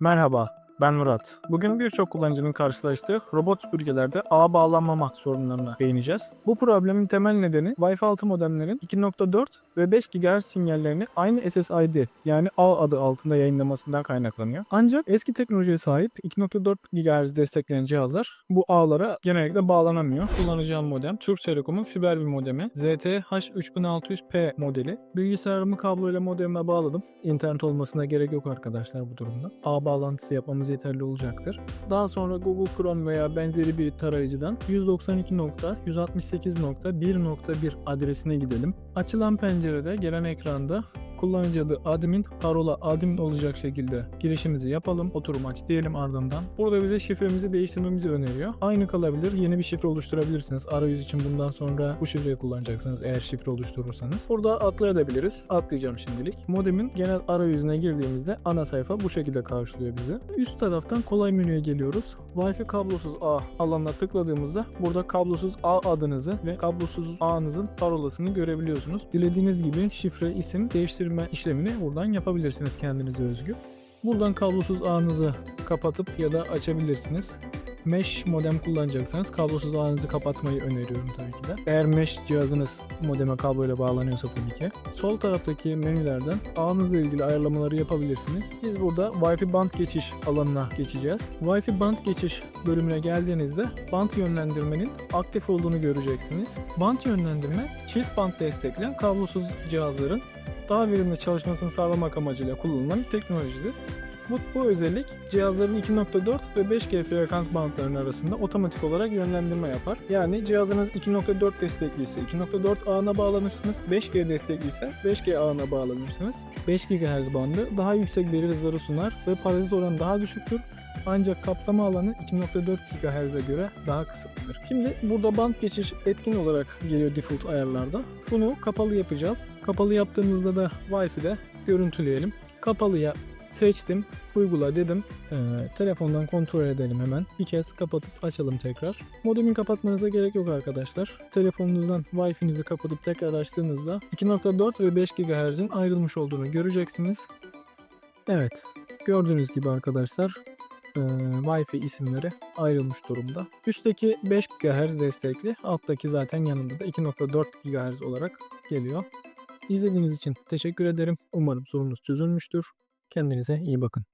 Merhaba, ben Murat. Bugün birçok kullanıcının karşılaştığı robot süpürgelerde ağ bağlanmama sorunlarına değineceğiz. Bu problemin temel nedeni Wi-Fi 6 modemlerin 2.4 ve 5 GHz sinyallerini aynı SSID yani ağ adı altında yayınlamasından kaynaklanıyor. Ancak eski teknolojiye sahip 2.4 GHz destekleyen cihazlar bu ağlara genellikle bağlanamıyor. Kullanacağım modem Türk Telekom'un fiber bir modemi ZTH3600P modeli. Bilgisayarımı kabloyla modeme bağladım. İnternet olmasına gerek yok arkadaşlar bu durumda. Ağ bağlantısı yapmamız yeterli olacaktır. Daha sonra Google Chrome veya benzeri bir tarayıcıdan 192.168.1.1 adresine gidelim. Açılan pencerede gelen ekranda kullanıcı adı admin, parola admin olacak şekilde girişimizi yapalım. Oturum aç diyelim ardından. Burada bize şifremizi değiştirmemizi öneriyor. Aynı kalabilir. Yeni bir şifre oluşturabilirsiniz. Arayüz için bundan sonra bu şifreyi kullanacaksınız eğer şifre oluşturursanız. Burada atlayabiliriz. Atlayacağım şimdilik. Modemin genel arayüzüne girdiğimizde ana sayfa bu şekilde karşılıyor bizi. Üst taraftan kolay menüye geliyoruz. Wi-Fi kablosuz ağ alanına tıkladığımızda burada kablosuz ağ adınızı ve kablosuz ağınızın parolasını görebiliyorsunuz. Dilediğiniz gibi şifre, isim değiştirme işlemini buradan yapabilirsiniz kendinize özgü. Buradan kablosuz ağınızı kapatıp ya da açabilirsiniz. Mesh modem kullanacaksanız kablosuz ağınızı kapatmayı öneriyorum tabii ki de. Eğer mesh cihazınız modeme kabloyla bağlanıyorsa tabii ki. Sol taraftaki menülerden ağınızla ilgili ayarlamaları yapabilirsiniz. Biz burada Wi-Fi band geçiş alanına geçeceğiz. Wi-Fi band geçiş bölümüne geldiğinizde band yönlendirmenin aktif olduğunu göreceksiniz. Band yönlendirme çift band destekleyen kablosuz cihazların daha verimli çalışmasını sağlamak amacıyla kullanılan bir teknolojidir. Bu, bu özellik cihazların 2.4 ve 5G frekans bantlarının arasında otomatik olarak yönlendirme yapar. Yani cihazınız 2.4 destekliyse 2.4 ağına bağlanırsınız, 5G destekliyse 5G ağına bağlanırsınız. 5 GHz bandı daha yüksek veri hızları sunar ve parazit oranı daha düşüktür. Ancak kapsama alanı 2.4 GHz'e göre daha kısıtlıdır. Şimdi burada band geçiş etkin olarak geliyor default ayarlarda. Bunu kapalı yapacağız. Kapalı yaptığımızda da Wi-Fi'de görüntüleyelim. Kapalıya seçtim, uygula dedim. Ee, telefondan kontrol edelim hemen. Bir kez kapatıp açalım tekrar. Modemi kapatmanıza gerek yok arkadaşlar. Telefonunuzdan Wi-Fi'nizi kapatıp tekrar açtığınızda 2.4 ve 5 GHz'in ayrılmış olduğunu göreceksiniz. Evet, gördüğünüz gibi arkadaşlar e, Wi-Fi isimleri ayrılmış durumda. Üstteki 5 GHz destekli, alttaki zaten yanında da 2.4 GHz olarak geliyor. İzlediğiniz için teşekkür ederim. Umarım sorunuz çözülmüştür. Kendinize iyi bakın.